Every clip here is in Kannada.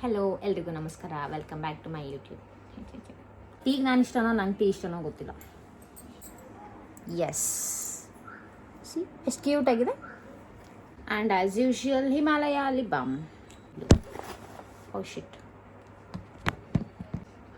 ಹಲೋ ಎಲ್ರಿಗೂ ನಮಸ್ಕಾರ. Welcome back to my YouTube ಟೀಗೆ ನಾನು ಇಷ್ಟನೋ, ನಂಗೆ ಟೀ ಇಷ್ಟನೋ ಗೊತ್ತಿಲ್ಲ. ಎಸ್ ಸಿ ಎಷ್ಟು ಕ್ಯೂಟ್ ಆಗಿದೆ. ಆ್ಯಂಡ್ ಆ್ಯಸ್ ಯೂಶುವಲ್ ಹಿಮಾಲಯ ಅಲ್ಲಿ oh shit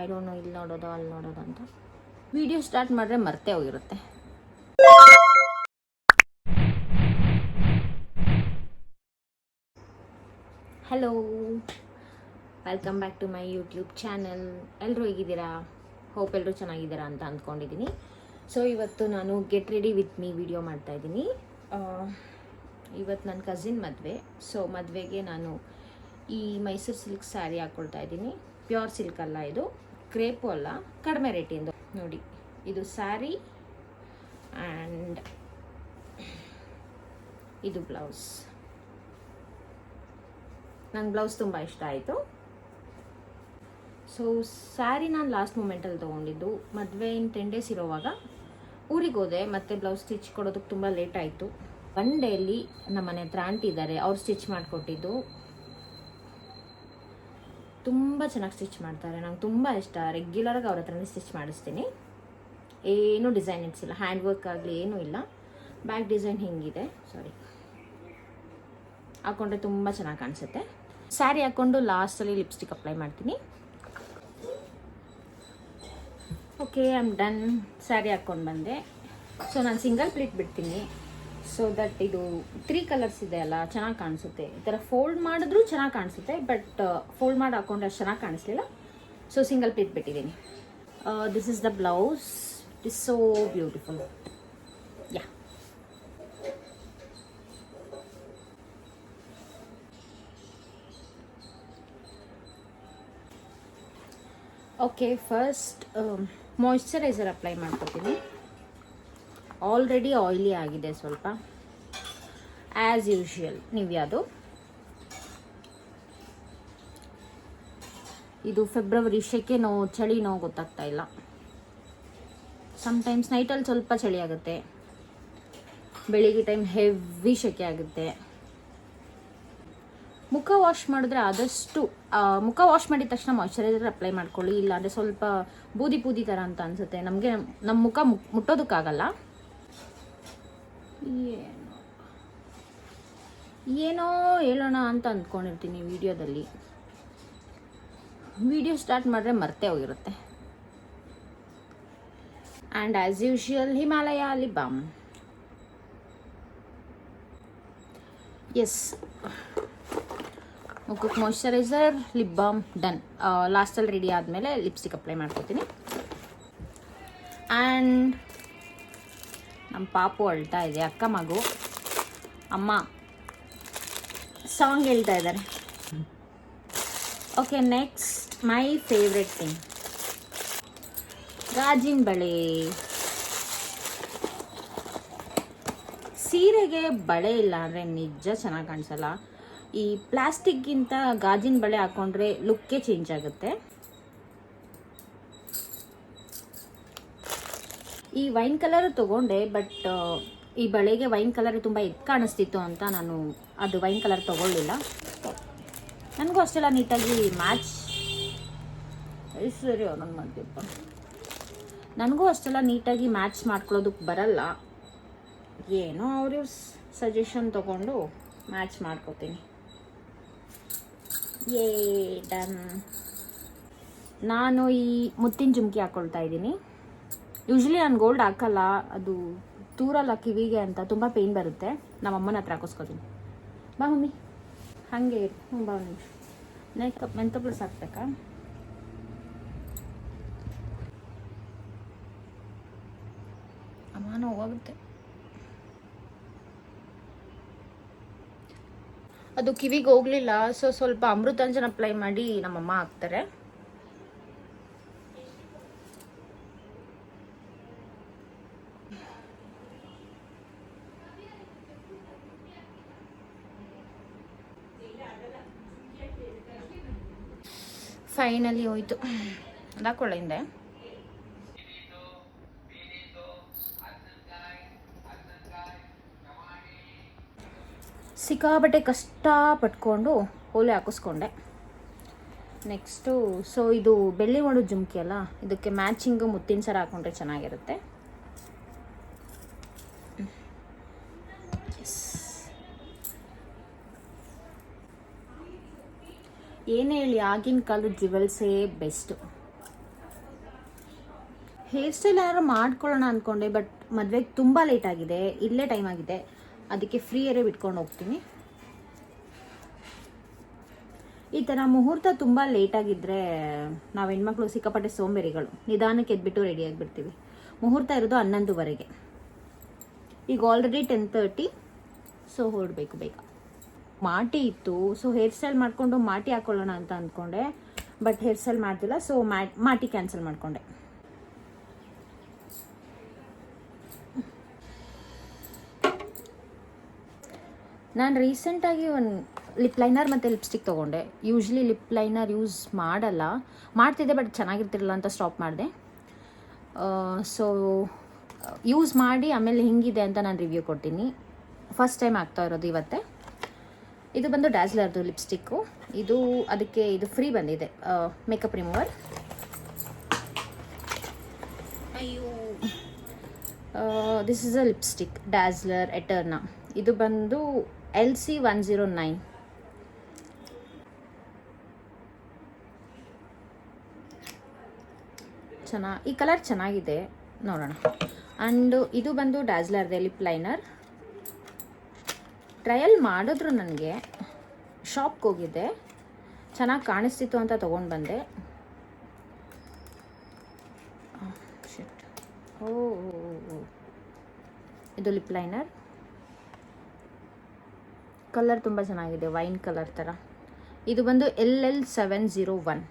I don't know ಇಲ್ಲಿ ನೋಡೋದು, ಅಲ್ಲಿ ನೋಡೋದು ಅಂತ. ವಿಡಿಯೋ ಸ್ಟಾರ್ಟ್ ಮಾಡಿದ್ರೆ ಮರ್ತೇ ಹೋಗಿರುತ್ತೆ. Hello welcome back to my YouTube channel ಎಲ್ಲರೂ ಹೇಗಿದ್ದೀರಾ? ಹೋಪ್ ಎಲ್ಲರೂ ಚೆನ್ನಾಗಿದ್ದೀರಾ ಅಂತ ಅಂದ್ಕೊಂಡಿದ್ದೀನಿ. ಸೊ ಇವತ್ತು ನಾನು get ready with me video ಮಾಡ್ತಾ ಇದ್ದೀನಿ. ಇವತ್ತು ನನ್ನ ಕಸಿನ್ ಮದುವೆ. ಸೊ ಮದುವೆಗೆ ನಾನು ಈ ಮೈಸೂರು ಸಿಲ್ಕ್ ಸ್ಯಾರಿ ಹಾಕ್ಕೊಳ್ತಾ ಇದ್ದೀನಿ. ಪ್ಯೂರ್ ಸಿಲ್ಕ್ ಅಲ್ಲ ಇದು. ಕ್ರೇಪು ಅಲ್ಲ. ಕಡಿಮೆ ರೇಟಿಂದು. ನೋಡಿ, ಇದು ಸ್ಯಾರಿ ಆ್ಯಂಡ್ ಇದು ಬ್ಲೌಸ್ ನಂಗೆ ಬ್ಲೌಸ್ ತುಂಬ ಇಷ್ಟ ಆಯಿತು. ಸೊ ಸ್ಯಾರಿ ನಾನು ಲಾಸ್ಟ್ ಮೂಮೆಂಟಲ್ಲಿ ತೊಗೊಂಡಿದ್ದು. ಮದುವೆ ಇನ್ ಟೆನ್ ಡೇಸ್ ಇರೋವಾಗ ಊರಿಗೆ ಹೋದೆ. ಮತ್ತು ಬ್ಲೌಸ್ ಸ್ಟಿಚ್ ಕೊಡೋದಕ್ಕೆ ತುಂಬ ಲೇಟ್ ಆಯಿತು. ಒನ್ ಡೇಲಿ ನಮ್ಮ ಮನೆ ಹತ್ರ ಆಂಟಿ ಇದ್ದಾರೆ. ಅವ್ರು ಸ್ಟಿಚ್ ಮಾಡಿಕೊಟ್ಟಿದ್ದು. ತುಂಬ ಚೆನ್ನಾಗಿ ಸ್ಟಿಚ್ ಮಾಡ್ತಾರೆ. ನಂಗೆ ತುಂಬ ಇಷ್ಟ. ರೆಗ್ಯುಲರಾಗಿ ಅವ್ರ ಹತ್ರನೇ ಸ್ಟಿಚ್ ಮಾಡಿಸ್ತೀನಿ. ಏನೂ ಡಿಸೈನ್ ಇಡ್ಸಿಲ್ಲ ಹ್ಯಾಂಡ್ ವರ್ಕ್ ಆಗಲಿ ಏನೂ ಇಲ್ಲ. ಬ್ಯಾಕ್ ಡಿಸೈನ್ ಹಿಂಗಿದೆ. ಸಾರಿ ಹಾಕೊಂಡ್ರೆ ತುಂಬ ಚೆನ್ನಾಗಿ ಕಾಣಿಸುತ್ತೆ. ಸ್ಯಾರಿ ಹಾಕ್ಕೊಂಡು ಲಾಸ್ಟಲ್ಲಿ ಲಿಪ್ಸ್ಟಿಕ್ ಅಪ್ಲೈ ಮಾಡ್ತೀನಿ. Okay I am done sari ಹಾಕ್ಕೊಂಡು ಬಂದೆ. ಸೊ ನಾನು ಸಿಂಗಲ್ ಪ್ಲೇಟ್ ಬಿಡ್ತೀನಿ. ಸೊ ದಟ್ ಇದು ತ್ರೀ ಕಲರ್ಸ್ ಇದೆ ಅಲ್ಲ, ಚೆನ್ನಾಗಿ ಕಾಣಿಸುತ್ತೆ. ಈ ಥರ ಫೋಲ್ಡ್ ಮಾಡಿದ್ರೂ ಚೆನ್ನಾಗಿ ಕಾಣಿಸುತ್ತೆ ಬಟ್ ಫೋಲ್ಡ್ ಮಾಡಿ ಹಾಕೊಂಡ್ರೆ ಅಷ್ಟು ಚೆನ್ನಾಗಿ ಕಾಣಿಸ್ಲಿಲ್ಲ. ಸೊ ಸಿಂಗಲ್ ಪ್ಲೇಟ್ ಬಿಟ್ಟಿದ್ದೀನಿ. This is the blouse it is so beautiful yeah okay first moisturiser apply ಮಾಡ್ಕೊತೀನಿ. ಆಲ್ರೆಡಿ ಆಯಿಲಿ ಆಗಿದೆ ಸ್ವಲ್ಪ. ಆ್ಯಸ್ ಯೂಶುವಲ್ ನೀವು ಯಾವುದು? ಇದು ಫೆಬ್ರವರಿ ಚಳಿ ಚಳಿನೋ ಗೊತ್ತಾಗ್ತಾ ಇಲ್ಲ. ಸಮ್ಟೈಮ್ಸ್ ನೈಟಲ್ಲಿ ಸ್ವಲ್ಪ ಚಳಿ ಆಗುತ್ತೆ. ಬೆಳಿಗ್ಗೆ ಟೈಮ್ ಹೆವಿ ಶೆಕೆ ಆಗುತ್ತೆ. ಮುಖ ವಾಶ್ ಮಾಡಿದ್ರೆ ಆದಷ್ಟು ಮುಖ ವಾಶ್ ಮಾಡಿದ ತಕ್ಷಣ ಮಾಯ್ಶ್ಚರೈಸರ್ ಅಪ್ಲೈ ಮಾಡ್ಕೊಳ್ಳಿ ಇಲ್ಲ ಅಂದರೆ ಸ್ವಲ್ಪ ಬೂದಿ ಬೂದಿ ಥರ ಅಂತ ಅನಿಸುತ್ತೆ. ನಮಗೆ ನಮ್ಮ ಮುಖ ಮುಟ್- ಮುಟ್ಟೋದಕ್ಕಾಗಲ್ಲ. ಏನೋ ಏನೋ ಹೇಳೋಣ ಅಂತ ಅಂದ್ಕೊಂಡಿರ್ತೀನಿ ವಿಡಿಯೋದಲ್ಲಿ. ವಿಡಿಯೋ ಸ್ಟಾರ್ಟ್ ಮಾಡಿದ್ರೆ ಮರ್ತೇ ಹೋಗಿರುತ್ತೆ. ಆ್ಯಂಡ್ ಆ್ಯಸ್ ಯೂಶುವಲ್ ಹಿಮಾಲಯ ಅಲ್ಲಿ ಬಾಮ್ ಎಸ್ ಮುಖಕ್ಕೆ ಮಾಯಿಶ್ಚರೈಸರ್ ಲಿಪ್ ಬಾಮ್ ಡನ್ ಲಾಸ್ಟಲ್ಲಿ ರೆಡಿ ಆದಮೇಲೆ ಲಿಪ್ಸ್ಟಿಕ್ ಅಪ್ಲೈ ಮಾಡ್ಕೊತೀನಿ. ಆ್ಯಂಡ್ ನಮ್ಮ ಪಾಪು ಅಳ್ತಾ ಇದೆ, ಅಕ್ಕ ಮಗು. ಅಮ್ಮ ಸಾಂಗ್ ಹೇಳ್ತಾ ಇದ್ದಾರೆ. Okay next my favourite thing ಗಾಜಿನ ಬಳೆ. ಸೀರೆಗೆ ಬಳೆ ಇಲ್ಲ ಅಂದರೆ ನಿಜ ಚೆನ್ನಾಗಿ ಕಾಣಿಸಲ್ಲ. ಈ ಪ್ಲಾಸ್ಟಿಕ್ಗಿಂತ ಗಾಜಿನ ಬಳೆ ಹಾಕೊಂಡ್ರೆ ಲುಕ್ಕೇ ಚೇಂಜ್ ಆಗುತ್ತೆ. ಈ ವೈನ್ ಕಲರ್ ತಗೊಂಡೆ, ಬಟ್ ಈ ಬಳೆಗೆ ವೈನ್ ಕಲರ್ ತುಂಬ ಎದ್ದು ಕಾಣಿಸ್ತಿತ್ತು ಅಂತ ನಾನು ಅದು ವೈನ್ ಕಲರ್ ತಗೊಳ್ಳಿಲ್ಲ. ನನಗೂ ಅಷ್ಟೆಲ್ಲ ನೀಟಾಗಿ ಮ್ಯಾಚ್. ಸರಿ ಅವನ ಮಾಡ್ತೀಪ್ಪ ನನಗೂ ಅಷ್ಟೆಲ್ಲ ನೀಟಾಗಿ ಮ್ಯಾಚ್ ಮಾಡ್ಕೊಳ್ಳೋದಕ್ಕೆ ಬರಲ್ಲ. ಏನೋ ಅವ್ರ ಸಜೆಷನ್ ತಗೊಂಡು ಮ್ಯಾಚ್ ಮಾಡ್ಕೋತೀನಿ. ಏ ಡನ್ ನಾನು ಈ ಮುತ್ತಿನ ಜುಮ್ಕಿ ಹಾಕೊಳ್ತಾ ಇದ್ದೀನಿ. ಯೂಶ್ವಲಿ ನಾನು ಗೋಲ್ಡ್ ಹಾಕಲ್ಲ, ಅದು ತೂರಲ್ಲ ಕಿವಿಗೆ ಅಂತ ತುಂಬ ಪೇಯ್ನ್ ಬರುತ್ತೆ. ನಮ್ಮ ಅಮ್ಮನ ಹತ್ರ ಹಾಕೋಸ್ಕೋತೀನಿ. ಬಾ ಮಮ್ಮಿ. ಹಾಗೆ ಹ್ಞೂ, ಬಾ ಮಮ್ಮಿ. ಮೇಕಪ್ ಮೆಂತ ಪ್ಲಸ್ ಹಾಕ್ಬೇಕಾ ಅಮ್ಮ ಹೋಗುತ್ತೆ ಅದು ಕಿವಿಗೆ ಹೋಗ್ಲಿಲ್ಲ ಸೊ ಸ್ವಲ್ಪ ಅಮೃತಾಂಜನ್ ಅಪ್ಲೈ ಮಾಡಿ ನಮ್ಮಮ್ಮ ಹಾಕ್ತಾರೆ. ಫೈನಲಿ ಹೋಯ್ತು. ಹಿಂದೆ. ಸಿಕ್ಕಾಬಟ್ಟೆ ಕಷ್ಟ ಪಟ್ಕೊಂಡು ಓಲೆ ಹಾಕಿಸ್ಕೊಂಡೆ. ನೆಕ್ಸ್ಟು ಸೊ ಇದು ಬೆಳ್ಳಿ ಮಾಡೋ ಜುಮ್ಕಿ ಅಲ್ಲ? ಇದಕ್ಕೆ ಮ್ಯಾಚಿಂಗು ಮುತ್ತಿನ ಸರ ಹಾಕೊಂಡ್ರೆ ಚೆನ್ನಾಗಿರುತ್ತೆ. ಏನೇ ಹೇಳಿ, ಆಗಿನ ಕಾಲದ ಜ್ಯುವೆಲ್ಸೇ ಬೆಸ್ಟು ಹೇರ್ ಸ್ಟೈಲ್ ಏನಾದ್ರು ಮಾಡ್ಕೊಳ್ಳೋಣ ಅಂದ್ಕೊಂಡೆ ಬಟ್ ಮದುವೆಗೆ ತುಂಬ ಲೇಟ್ ಆಗಿದೆ, ಇಲ್ಲೇ ಟೈಮ್ ಆಗಿದೆ. ಅದಕ್ಕೆ ಫ್ರೀಯರೇ ಬಿಟ್ಕೊಂಡು ಹೋಗ್ತೀನಿ. ಈ ಥರ ಮುಹೂರ್ತ ತುಂಬ ಲೇಟಾಗಿದ್ದರೆ ನಾವು ಹೆಣ್ಮಕ್ಳು ಸಿಕ್ಕಾಪಟ್ಟೆ ಸೋಂಬೇರಿಗಳು. ನಿಧಾನಕ್ಕೆ ಎದ್ಬಿಟ್ಟು ರೆಡಿ ಆಗಿಬಿಡ್ತೀವಿ. ಮುಹೂರ್ತ ಇರೋದು ಹನ್ನೊಂದುವರೆಗೆ. ಈಗ ಆಲ್ರೆಡಿ ಟೆನ್ ತರ್ಟಿ ಸೊ ಹೊರಡಬೇಕು ಬೇಗ. ಮಾಟಿ ಇತ್ತು ಸೊ ಹೇರ್ ಸ್ಟೈಲ್ ಮಾಡಿಕೊಂಡು ಮಾಟಿ ಹಾಕೊಳ್ಳೋಣ ಅಂತ ಅಂದ್ಕೊಂಡೆ ಬಟ್ ಹೇರ್ ಸ್ಟೈಲ್ ಮಾಡ್ತಿಲ್ಲ ಸೊ ಮಾಟಿ ಕ್ಯಾನ್ಸಲ್ ಮಾಡಿಕೊಂಡೆ. ನಾನು ರೀಸೆಂಟಾಗಿ ಒಂದು ಲಿಪ್ ಲೈನರ್ ಮತ್ತು ಲಿಪ್ಸ್ಟಿಕ್ ತೊಗೊಂಡೆ. ಯೂಶ್ವಲಿ ಲಿಪ್ ಲೈನರ್ ಯೂಸ್ ಮಾಡಲ್ಲ. ಮಾಡ್ತಿದ್ದೆ ಬಟ್ ಚೆನ್ನಾಗಿರ್ತಿರಲ್ಲ ಅಂತ ಸ್ಟಾಪ್ ಮಾಡಿದೆ. ಸೊ ಯೂಸ್ ಮಾಡಿ ಆಮೇಲೆ ಹಿಂಗಿದೆ ಅಂತ ನಾನು ರಿವ್ಯೂ ಕೊಡ್ತೀನಿ. ಫಸ್ಟ್ ಟೈಮ್ ಆಗ್ತಾ ಇರೋದು ಇವತ್ತೇ. ಇದು ಬಂದು ಡ್ಯಾಸ್ಲರ್ದು ಲಿಪ್ಸ್ಟಿಕ್ಕು ಇದು ಅದಕ್ಕೆ ಇದು ಫ್ರೀ ಬಂದಿದೆ. ಮೇಕಪ್ ರಿಮೂವರ್ ಅಯ್ಯೋ. This is a lipstick dazzler eterna ಇದು ಬಂದು L C one zero nine. ಚೆನ್ನಾಗಿ ಈ ಕಲರ್ ಚೆನ್ನಾಗಿದೆ, ನೋಡೋಣ. ಆ್ಯಂಡ್ ಇದು ಬಂದು ಡ್ಯಾಸ್ಲರ್ದೆ ಲಿಪ್ ಲೈನರ್. ಟ್ರಯಲ್ ಮಾಡಿದ್ರು ನನಗೆ, ಶಾಪ್ಗೆ ಹೋಗಿದ್ದೆ. ಚೆನ್ನಾಗಿ ಕಾಣಿಸ್ತಿತ್ತು ಅಂತ ತೊಗೊಂಡು ಬಂದೆ. ಓ. ಇದು ಲಿಪ್ ಲೈನರ್. ಕಲರ್ ತುಂಬ ಚೆನ್ನಾಗಿದೆ, ವೈನ್ ಕಲರ್ ಥರ. ಇದು ಬಂದು L L seven zero one.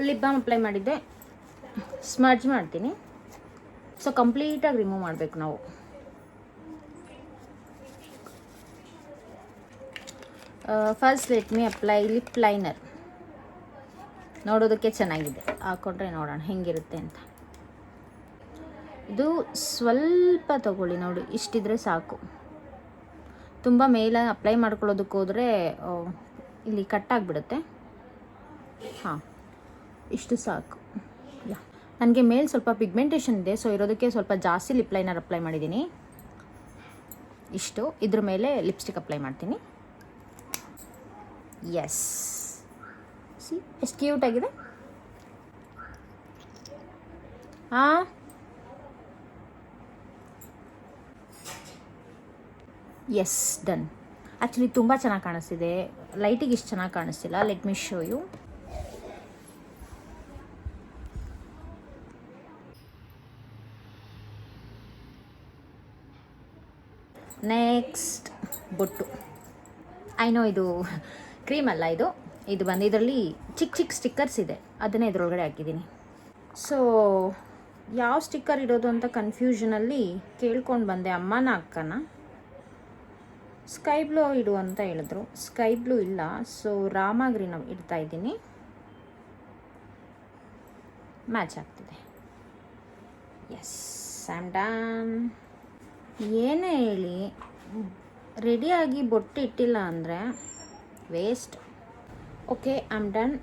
Lip balm apply ಮಾಡಿದ್ದೆ. ಸ್ಮರ್ಜ್ ಮಾಡ್ತೀನಿ. ಸೊ, ಕಂಪ್ಲೀಟಾಗಿ ರಿಮೂವ್ ಮಾಡಬೇಕು ನಾವು. First let me apply lip liner. ನೋಡೋದಕ್ಕೆ ಚೆನ್ನಾಗಿದೆ. ಹಾಕ್ಕೊಂಡ್ರೆ ನೋಡೋಣ ಹೆಂಗಿರುತ್ತೆ ಅಂತ. ಇದು ಸ್ವಲ್ಪ ತಗೊಳ್ಳಿ ನೋಡಿ, ಇಷ್ಟಿದ್ರೆ ಸಾಕು. ತುಂಬ ಮೇಲೆ ಅಪ್ಲೈ ಮಾಡ್ಕೊಳ್ಳೋದಕ್ಕೆ ಹೋದರೆ ಇಲ್ಲಿ ಕಟ್ಟಾಗಿಬಿಡುತ್ತೆ ಹಾಂ, ಇಷ್ಟು ಸಾಕು. ಯಾ, ನನಗೆ ಮೇಲೆ ಸ್ವಲ್ಪ ಪಿಗ್ಮೆಂಟೇಷನ್ ಇದೆ ಸೊ ಇರೋದಕ್ಕೆ ಸ್ವಲ್ಪ ಜಾಸ್ತಿ ಲಿಪ್ ಲೈನರ್ ಅಪ್ಲೈ ಮಾಡಿದ್ದೀನಿ. ಇಷ್ಟು, ಇದ್ರ ಮೇಲೆ ಲಿಪ್ಸ್ಟಿಕ್ ಅಪ್ಲೈ ಮಾಡ್ತೀನಿ. ಎಸ್ ಸಿ ಎಷ್ಟು ಕ್ಯೂಟ್ ಆಗಿದೆ. ಹಾಂ ಎಸ್ ಡನ್ ಆ್ಯಕ್ಚುಲಿ ತುಂಬ ಚೆನ್ನಾಗಿ ಕಾಣಿಸ್ತಿದೆ. ಲೈಟಿಗೆ ಇಷ್ಟು ಚೆನ್ನಾಗಿ ಕಾಣಿಸ್ತಿಲ್ಲ. Let me show you next ಬೊಟ್ಟು. ಐನೋ ಇದು ಕ್ರೀಮ್ ಅಲ್ಲ ಇದು. ಇದು ಬಂದು ಇದರಲ್ಲಿ ಚಿಕ್ಕ ಚಿಕ್ಕ ಸ್ಟಿಕ್ಕರ್ಸ್ ಇದೆ. ಅದನ್ನೇ ಇದರೊಳಗಡೆ ಹಾಕಿದ್ದೀನಿ. ಸೊ ಯಾವ ಸ್ಟಿಕ್ಕರ್ ಇಡೋದು ಅಂತ ಕನ್ಫ್ಯೂಷನಲ್ಲಿ ಕೇಳ್ಕೊಂಡು ಬಂದೆ ಅಮ್ಮನ ಅಕ್ಕನ. ಸ್ಕೈ ಬ್ಲೂ ಇಡು ಅಂತ ಹೇಳಿದ್ರು. ಸ್ಕೈ ಬ್ಲೂ ಇಲ್ಲ ಸೊ ರಾಮ ಗ್ರೀನ್ ಇಡ್ತಾ ಇದ್ದೀನಿ. ಮ್ಯಾಚ್ ಆಗ್ತಿದೆ. ಎಸ್ ಆಮ್ ಡನ್ ಏನೇ ಹೇಳಿ ರೆಡಿಯಾಗಿ ಬೊಟ್ಟು ಇಟ್ಟಿಲ್ಲ ಅಂದರೆ ವೇಸ್ಟ್ ಓಕೆ ಆಮ್ ಡನ್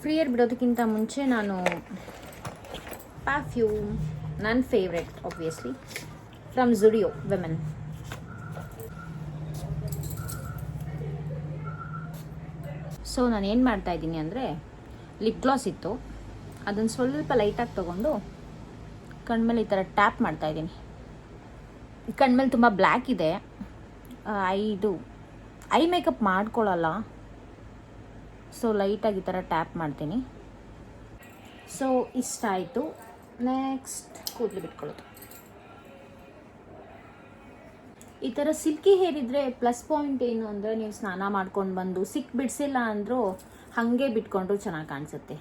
ಫ್ರೀಯರ್ ಬಿಡೋದಕ್ಕಿಂತ ಮುಂಚೆ ನಾನು ಪರ್ಫ್ಯೂಮ್ ನನ್ನ favourite obviously from Zudio women so ನಾನು ಏನು ಮಾಡ್ತಾ ಇದ್ದೀನಿ ಅಂದರೆ ಲಿಪ್ ಗ್ಲಾಸ್ ಇತ್ತು. ಅದನ್ನು ಸ್ವಲ್ಪ ಲೈಟಾಗಿ ತೊಗೊಂಡು ಕಣ್ಮೇಲೆ ಈ ಥರ ಟ್ಯಾಪ್ ಮಾಡ್ತಾ ಇದ್ದೀನಿ. ಕಣ್ಮೇಲೆ ತುಂಬ ಬ್ಲ್ಯಾಕ್ ಇದೆ. ಇದು ಐ ಮೇಕಪ್ ಮಾಡ್ಕೊಳ್ಳಲ್ಲ ಸೊ ಲೈಟಾಗಿ ಈ ಥರ ಟ್ಯಾಪ್ ಮಾಡ್ತೀನಿ. ಸೊ ಇಷ್ಟ ಆಯಿತು ನೆಕ್ಸ್ಟ್ ಕೂದಲು ಬಿಟ್ಕೊಳ್ಳೋದು. ಈ ಥರ ಸಿಲ್ಕಿ ಹೇರ್ ಇದ್ದರೆ ಪ್ಲಸ್ ಪಾಯಿಂಟ್ ಏನು ಅಂದರೆ ನೀವು ಸ್ನಾನ ಮಾಡ್ಕೊಂಡು ಬಂದು ಸಿಕ್ ಬಿಡಿಸಿಲ್ಲ ಅಂದರೂ ಹಾಗೆ ಬಿಟ್ಕೊಂಡ್ರು ಚೆನ್ನಾಗಿ ಕಾಣಿಸುತ್ತೆ.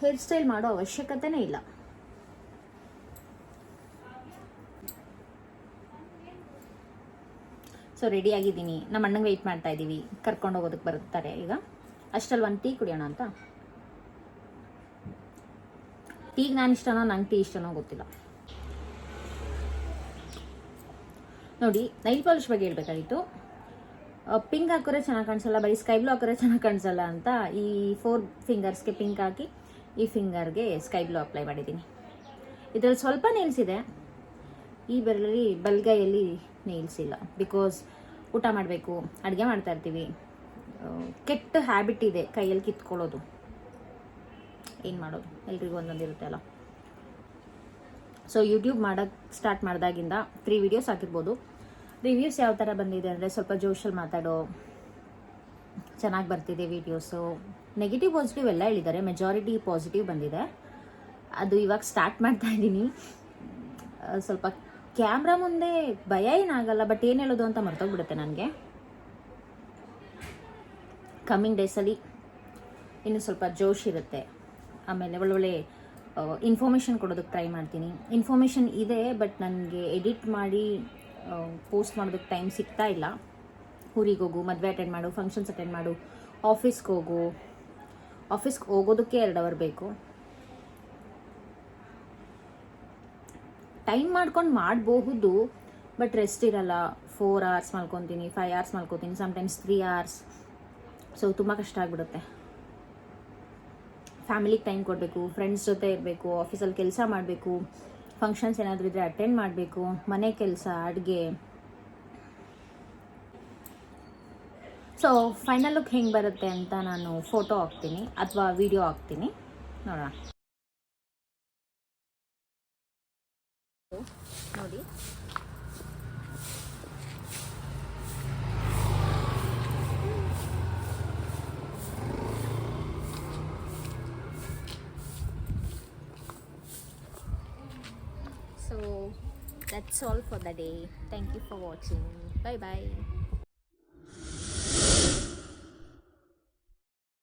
ಹೇರ್ ಸ್ಟೈಲ್ ಮಾಡೋ ಅವಶ್ಯಕತೆನೇ ಇಲ್ಲ. ಸೊ ರೆಡಿ ಆಗಿದ್ದೀನಿ. ನಮ್ಮ ಅಣ್ಣಂಗೆ ವೆಯ್ಟ್ ಮಾಡ್ತಾ ಇದ್ದೀವಿ ಕರ್ಕೊಂಡು ಹೋಗೋದಕ್ಕೆ ಬರುತ್ತಾರೆ ಈಗ. ಅಷ್ಟರಲ್ಲಿ ಒಂದು ಟೀ ಕುಡಿಯೋಣ ಅಂತ. ಟೀಗೆ ನಾನು ಇಷ್ಟನೋ ನಂಗೆ ಟೀ ಇಷ್ಟನೋ ಗೊತ್ತಿಲ್ಲ. ನೋಡಿ ನೈಲ್ ಪಾಲಿಶ್ ಬಗ್ಗೆ ಹೇಳ್ಬೇಕಾಗಿತ್ತು. ಪಿಂಕ್ ಹಾಕಿದ್ರೆ ಚೆನ್ನಾಗಿ ಕಾಣಿಸಲ್ಲ, ಬರೀ ಸ್ಕೈ ಬ್ಲೂ ಹಾಕಿದ್ರೆ ಚೆನ್ನಾಗಿ ಕಾಣಿಸಲ್ಲ ಅಂತ ಈ ಫೋರ್ ಫಿಂಗರ್ಸ್ಗೆ ಪಿಂಕ್ ಹಾಕಿ ಈ ಫಿಂಗರ್ಗೆ ಸ್ಕೈ ಬ್ಲೂ ಅಪ್ಲೈ ಮಾಡಿದ್ದೀನಿ. ಇದರಲ್ಲಿ ಸ್ವಲ್ಪ ನೇಲ್ಸ್ ಇದೆ. ಈ ಬೆರಳಲ್ಲಿ, ಬಲ್ಗೈಯಲ್ಲಿ ನೇಲ್ಸ್ ಇಲ್ಲ. ಬಿಕಾಸ್ ಊಟ ಮಾಡಬೇಕು, ಅಡುಗೆ ಮಾಡ್ತಾ ಇರ್ತೀವಿ. ಕೆಟ್ಟ ಹ್ಯಾಬಿಟ್ ಇದೆ ಕೈಯಲ್ಲಿ ಕಿತ್ಕೊಳ್ಳೋದು. ಏನು ಮಾಡೋದು? ಎಲ್ರಿಗೂ ಒಂದೊಂದು ಇರುತ್ತೆ ಅಲ್ಲ. ಸೊ ಯೂಟ್ಯೂಬ್ ಮಾಡೋಕೆ ಸ್ಟಾರ್ಟ್ ಮಾಡಿದಾಗಿಂದ ತ್ರೀ ವಿಡಿಯೋಸ್ ಹಾಕಿರ್ಬೋದು ರಿವ್ಯೂಸ್ ಯಾವ ಥರ ಬಂದಿದೆ ಅಂದರೆ ಸ್ವಲ್ಪ ಜೋಶಲ್ಲಿ ಮಾತಾಡೋ, ಚೆನ್ನಾಗಿ ಬರ್ತಿದೆ ವೀಡಿಯೋಸು ನೆಗೆಟಿವ್ ಪಾಸಿಟಿವ್ ಎಲ್ಲ ಹೇಳಿದ್ದಾರೆ. ಮೆಜಾರಿಟಿ ಪಾಸಿಟಿವ್ ಬಂದಿದೆ. ಅದು ಇವಾಗ ಸ್ಟಾರ್ಟ್ ಮಾಡ್ತಾ ಇದ್ದೀನಿ. ಸ್ವಲ್ಪ ಕ್ಯಾಮ್ರಾ ಮುಂದೆ ಭಯ ಏನಾಗಲ್ಲ ಬಟ್ ಏನು ಹೇಳೋದು ಅಂತ ಮರ್ತೋಗ್ಬಿಡುತ್ತೆ ನನಗೆ. ಕಮ್ಮಿಂಗ್ ಡೇಸಲ್ಲಿ ಇನ್ನು ಸ್ವಲ್ಪ ಜೋಶ್ ಇರುತ್ತೆ. ಆಮೇಲೆ ಒಳ್ಳೊಳ್ಳೆ ಇನ್ಫಾರ್ಮೇಷನ್ ಕೊಡೋದಕ್ಕೆ ಟ್ರೈ ಮಾಡ್ತೀನಿ. ಇನ್ಫಾರ್ಮೇಷನ್ ಇದೆ ಬಟ್ ನನಗೆ ಎಡಿಟ್ ಮಾಡಿ ಪೋಸ್ಟ್ ಮಾಡೋದಕ್ಕೆ ಟೈಮ್ ಸಿಗ್ತಾ ಇಲ್ಲ. ಊರಿಗೆ ಹೋಗು, ಮದುವೆ ಅಟೆಂಡ್ ಮಾಡು ಫಂಕ್ಷನ್ಸ್ ಅಟೆಂಡ್ ಮಾಡು ಆಫೀಸ್ಗೆ ಹೋಗು. ಆಫೀಸ್ಗೆ ಹೋಗೋದಕ್ಕೆ ಎರಡು ಅವರ್ ಬೇಕು. ಟೈಮ್ ಮಾಡ್ಕೊಂಡು ಮಾಡಬಹುದು ಬಟ್ ರೆಸ್ಟ್ ಇರಲ್ಲ. ಫೋರ್ ಅವರ್ಸ್ ಮಲ್ಕೊತೀನಿ ಫೈವ್ ಅವರ್ಸ್ ಮಲ್ಕೊತೀನಿ ಸಮ್ಟೈಮ್ಸ್ ತ್ರೀ ಅವರ್ಸ್ ಸೊ ತುಂಬ ಕಷ್ಟ ಆಗಿಬಿಡುತ್ತೆ. ಫ್ಯಾಮಿಲಿಗೆ ಟೈಮ್ ಕೊಡಬೇಕು ಫ್ರೆಂಡ್ಸ್ ಜೊತೆ ಇರಬೇಕು ಆಫೀಸಲ್ಲಿ ಕೆಲಸ ಮಾಡಬೇಕು ಫಂಕ್ಷನ್ಸ್ ಏನಾದರೂ ಇದ್ದರೆ ಅಟೆಂಡ್ ಮಾಡಬೇಕು, ಮನೆ ಕೆಲಸ, ಅಡುಗೆ. ಸೊ ಫೈನಲ್ ಲುಕ್ ಹೆಂಗೆ ಬರುತ್ತೆ ಅಂತ ನಾನು ಫೋಟೋ ಹಾಕ್ತೀನಿ, ಅಥವಾ ವಿಡಿಯೋ ಹಾಕ್ತೀನಿ. ನೋಡೋಣ. That's all for the day. Thank you for watching. Bye bye.